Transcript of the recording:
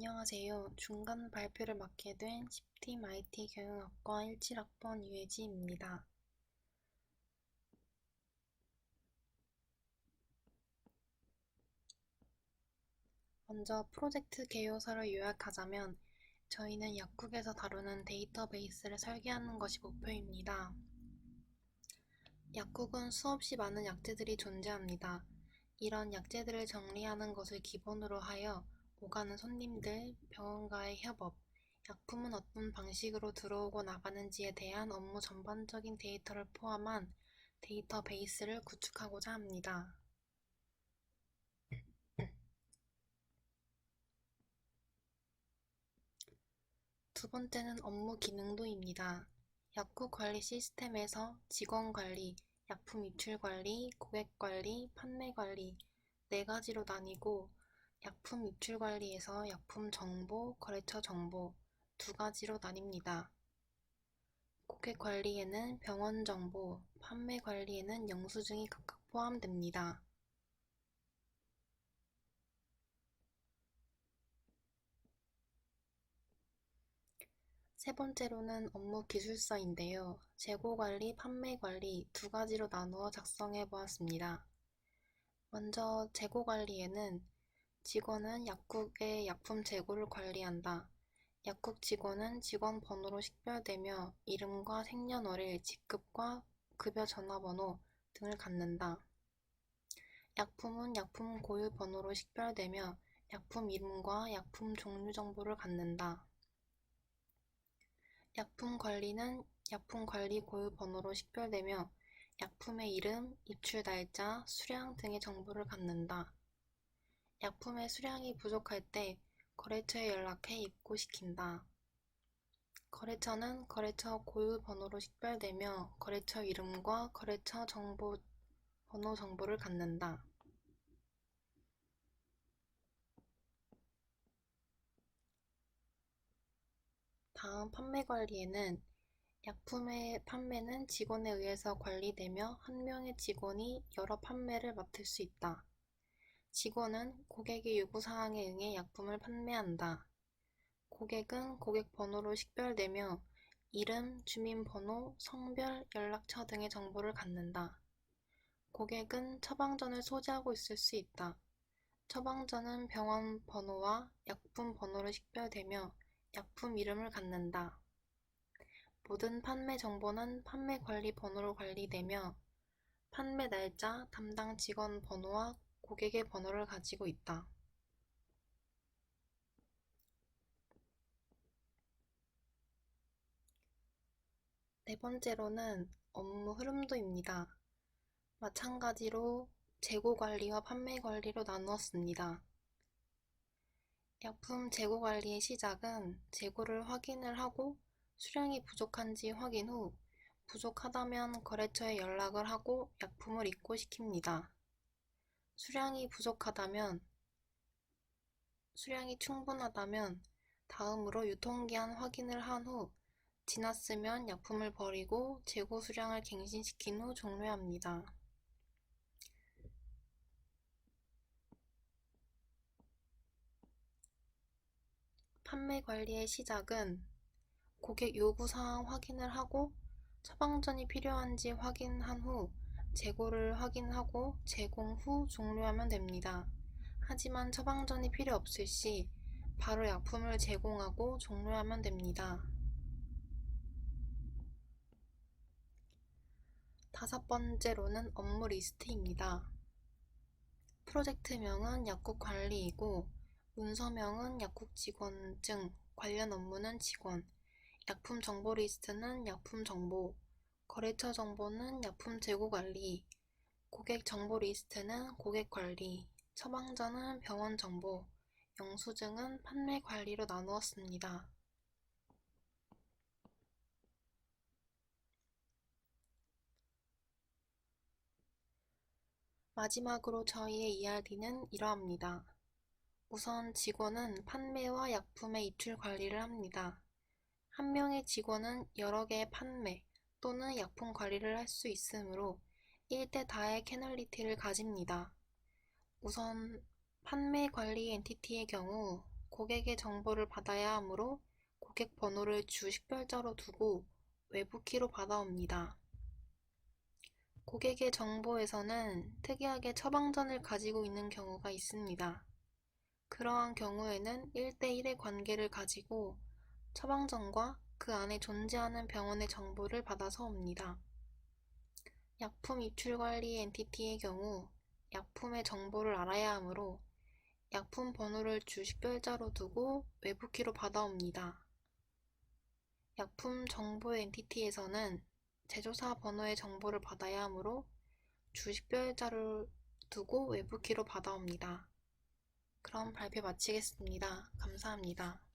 안녕하세요. 중간 발표를 맡게 된 10팀 IT 경영학과 17학번 유혜지입니다. 먼저 프로젝트 개요서를 요약하자면 저희는 약국에서 다루는 데이터베이스를 설계하는 것이 목표입니다. 약국은 수없이 많은 약재들이 존재합니다. 이런 약재들을 정리하는 것을 기본으로 하여 오가는 손님들, 병원과의 협업, 약품은 어떤 방식으로 들어오고 나가는지에 대한 업무 전반적인 데이터를 포함한 데이터베이스를 구축하고자 합니다. 두 번째는 업무 기능도입니다. 약국 관리 시스템에서 직원 관리, 약품 입출 관리, 고객 관리, 판매 관리 네 가지로 나뉘고 약품 입출 관리에서 약품 정보, 거래처 정보 두 가지로 나뉩니다. 고객 관리에는 병원 정보, 판매 관리에는 영수증이 각각 포함됩니다. 세 번째로는 업무 기술서인데요. 재고 관리, 판매 관리 두 가지로 나누어 작성해 보았습니다. 먼저 재고 관리에는 직원은 약국의 약품 재고를 관리한다. 약국 직원은 직원 번호로 식별되며 이름과 생년월일, 직급과 급여 전화번호 등을 갖는다. 약품은 약품 고유 번호로 식별되며 약품 이름과 약품 종류 정보를 갖는다. 약품 관리는 약품 관리 고유 번호로 식별되며 약품의 이름, 입출 날짜, 수량 등의 정보를 갖는다. 약품의 수량이 부족할 때 거래처에 연락해 입고시킨다. 거래처는 거래처 고유 번호로 식별되며 거래처 이름과 거래처 정보 번호 정보를 갖는다. 다음 판매 관리에는 약품의 판매는 직원에 의해서 관리되며 한 명의 직원이 여러 판매를 맡을 수 있다. 직원은 고객의 요구사항에 응해 약품을 판매한다. 고객은 고객 번호로 식별되며 이름, 주민번호, 성별, 연락처 등의 정보를 갖는다. 고객은 처방전을 소지하고 있을 수 있다. 처방전은 병원 번호와 약품 번호로 식별되며 약품 이름을 갖는다. 모든 판매 정보는 판매 관리 번호로 관리되며 판매 날짜, 담당 직원 번호와 고객의 번호를 가지고 있다. 네 번째로는 업무 흐름도입니다. 마찬가지로 재고 관리와 판매 관리로 나누었습니다. 약품 재고 관리의 시작은 재고를 확인을 하고 수량이 부족한지 확인 후 부족하다면 거래처에 연락을 하고 약품을 입고시킵니다. 수량이 부족하다면 수량이 충분하다면 다음으로 유통기한 확인을 한 후 지났으면 약품을 버리고 재고 수량을 갱신시킨 후 종료합니다. 판매 관리의 시작은 고객 요구 사항 확인을 하고 처방전이 필요한지 확인한 후 재고를 확인하고 제공 후 종료하면 됩니다. 하지만 처방전이 필요 없을 시 바로 약품을 제공하고 종료하면 됩니다. 다섯 번째로는 업무 리스트입니다. 프로젝트명은 약국 관리이고 문서명은 약국 직원증, 관련 업무는 직원, 약품 정보 리스트는 약품 정보, 거래처 정보는 약품 재고 관리, 고객 정보 리스트는 고객 관리, 처방전은 병원 정보, 영수증은 판매 관리로 나누었습니다. 마지막으로 저희의 ERD는 이러합니다. 우선 직원은 판매와 약품의 입출 관리를 합니다. 한 명의 직원은 여러 개의 판매, 또는 약품 관리를 할 수 있으므로 1대 다의 캐널리티를 가집니다. 우선 판매 관리 엔티티의 경우 고객의 정보를 받아야 하므로 고객 번호를 주 식별자로 두고 외부 키로 받아옵니다. 고객의 정보에서는 특이하게 처방전을 가지고 있는 경우가 있습니다. 그러한 경우에는 1대1의 관계를 가지고 처방전과 그 안에 존재하는 병원의 정보를 받아서 옵니다. 약품 입출 관리 엔티티의 경우 약품의 정보를 알아야 하므로 약품 번호를 주 식별자로 두고 외부 키로 받아옵니다. 약품 정보 엔티티에서는 제조사 번호의 정보를 받아야 하므로 주 식별자를 두고 외부 키로 받아옵니다. 그럼 발표 마치겠습니다. 감사합니다.